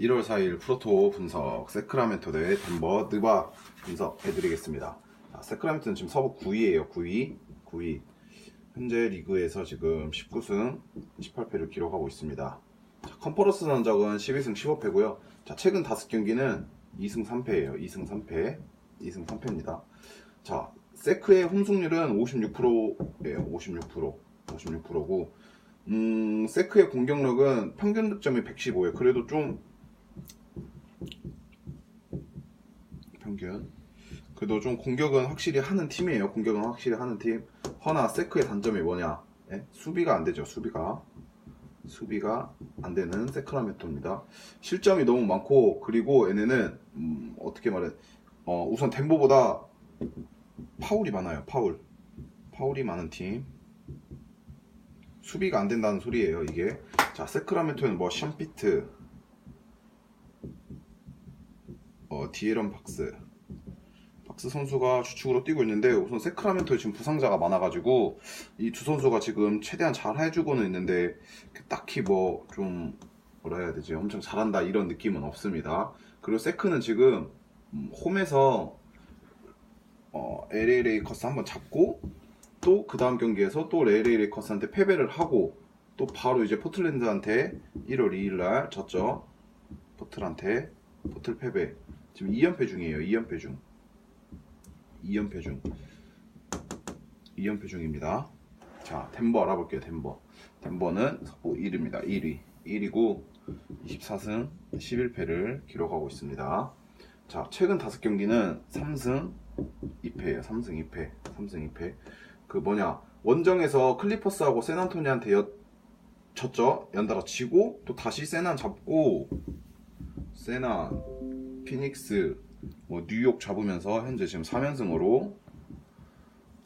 1월 4일 프로토 분석 세크라멘토 대 덴버 느바 분석해드리겠습니다. 자, 세크라멘토는 지금 서부 9위에요. 9위. 9위. 현재 리그에서 지금 19승 18패를 기록하고 있습니다. 자, 컨퍼런스 전적은 12승 15패고요. 자, 최근 5경기는 2승 3패예요. 2승 3패. 2승 3패입니다. 자, 세크의 홈승률은 56%예요. 56%. 56%고 음, 세크의 공격력은 평균 득점이 115예요. 그래도 좀 평균. 그래도 좀 공격은 확실히 하는 팀이에요. 공격은 확실히 하는 팀. 허나 세크의 단점이 뭐냐? 예? 수비가 안 되죠. 수비가. 수비가 안 되는 세크라멘토입니다. 실점이 너무 많고 그리고 얘네는 음, 어떻게 말해? 어, 우선 덴보보다 파울이 많아요. 파울. 파울이 많은 팀. 수비가 안 된다는 소리예요, 이게. 자, 세크라멘토는 뭐 샴피트, 어, 디에런 박스. 박스 선수가 주축으로 뛰고 있는데 우선 세크라멘토에 지금 부상자가 많아가지고 이 두 선수가 지금 최대한 잘 해주고는 있는데 딱히 뭐 좀 뭐라 해야 되지 엄청 잘한다 이런 느낌은 없습니다. 그리고 세크는 지금 음, 홈에서 어, LA 레이커스 한번 잡고 또 그 다음 경기에서 또 LA 레이커스한테 패배를 하고 또 바로 이제 포틀랜드한테 1월 2일 날 졌죠. 포틀한테 포틀 패배. 지금 2연패 중이에요. 2연패 중. 2연패 중. 2연패 중입니다. 자, 덴버 알아볼게요. 덴버. 덴버는 서부 1위입니다. 1위. 1위고 24승 11패를 기록하고 있습니다. 자, 최근 5경기는 3승 2패예요. 3승 2패. 3승 2패. 그 뭐냐? 원정에서 클리퍼스하고 샌안토니한테 여, 졌죠. 연달아 지고 또 다시 세난 잡고 세난, 피닉스, 뭐 뉴욕 잡으면서 현재 지금 3연승으로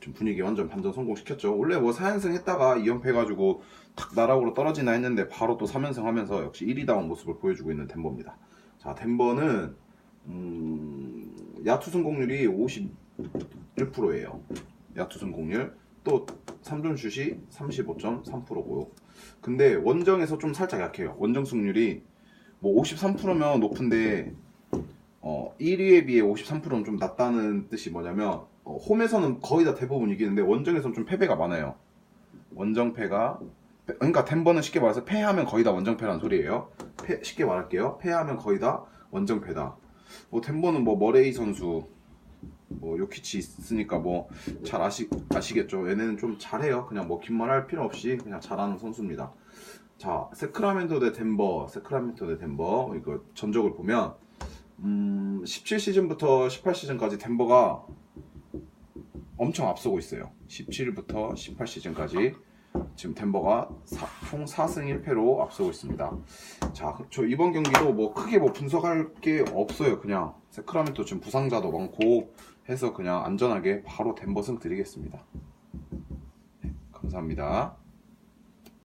지금 분위기 완전 반전 성공시켰죠. 원래 뭐 4연승 했다가 2연패 해가지고 탁 나락으로 떨어지나 했는데 바로 또 3연승 하면서 역시 1위다운 모습을 보여주고 있는 덴버입니다. 자, 덴버는 음, 야투 성공률이 51%예요. 야투 성공률. 또 3점 슛이 35.3%고요. 근데 원정에서 좀 살짝 약해요. 원정 승률이 뭐 53%면 높은데 어, 1위에 비해 53%는 좀 낮다는 뜻이 뭐냐면 어, 홈에서는 거의 다 대부분 이기는데 원정에서는 좀 패배가 많아요. 원정패가 그러니까 덴버는 쉽게 말해서 패하면 거의 다 원정패라는 소리예요. 패, 쉽게 말할게요. 패하면 거의 다 원정패다. 뭐 덴버는 뭐 머레이 선수 뭐 요키치 있으니까 뭐 잘 아시 아시겠죠. 얘네는 좀 잘해요. 그냥 뭐 긴 말 할 필요 없이 그냥 잘하는 선수입니다. 자, 세크라멘토 대 덴버, 세크라멘토 대 덴버 이거 전적을 보면 음, 17시즌부터 18시즌까지 덴버가 엄청 앞서고 있어요. 17부터 18시즌까지 지금 덴버가 사, 총 4승 1패로 앞서고 있습니다. 자, 저 이번 경기도 뭐 크게 뭐 분석할 게 없어요. 그냥 세크라멘토 지금 부상자도 많고 해서 그냥 안전하게 바로 덴버 승 드리겠습니다. 네, 감사합니다.